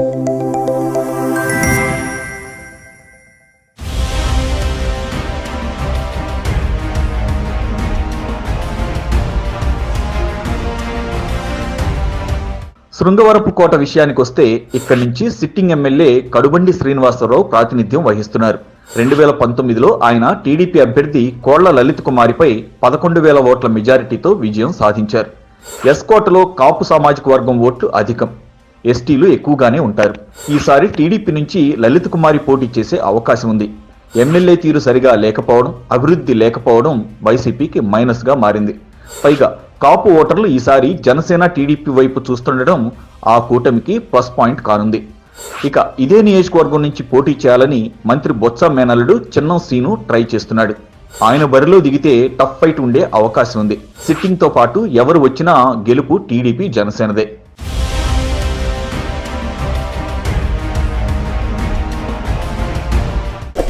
శృంగవరపు కోట విషయానికొస్తే ఇక్కడి నుంచి సిట్టింగ్ ఎమ్మెల్యే కడుబండి శ్రీనివాసరావు ప్రాతినిధ్యం వహిస్తున్నారు. రెండు వేల పంతొమ్మిదిలో ఆయన టీడీపీ అభ్యర్థి కోళ్ళ లలిత్ కుమారిపై పదకొండు వేల ఓట్ల మెజారిటీతో విజయం సాధించారు. ఎస్ కోటలో కాపు సామాజిక వర్గం ఓట్లు అధికం. ఎస్టీలు ఎక్కువగానే ఉంటారు. ఈసారి టీడీపీ నుంచి లలిత్ కుమారి పోటీ చేసే అవకాశం ఉంది. ఎమ్మెల్యే తీరు సరిగా లేకపోవడం అభివృద్ధి లేకపోవడం వైసీపీకి మైనస్గా మారింది. పైగా కాపు ఓటర్లు ఈసారి జనసేన టీడీపీ వైపు చూస్తుండడం ఆ కూటమికి ప్లస్ పాయింట్ కానుంది. ఇక ఇదే నియోజకవర్గం నుంచి పోటీ చేయాలని మంత్రి బొత్స మేనల్లుడు చిన్నం సీను ట్రై చేస్తున్నాడు. ఆయన బరిలో దిగితే టఫ్ ఫైట్ ఉండే అవకాశం ఉంది. సిట్టింగ్తో పాటు ఎవరు వచ్చినా గెలుపు టీడీపీ జనసేనదే.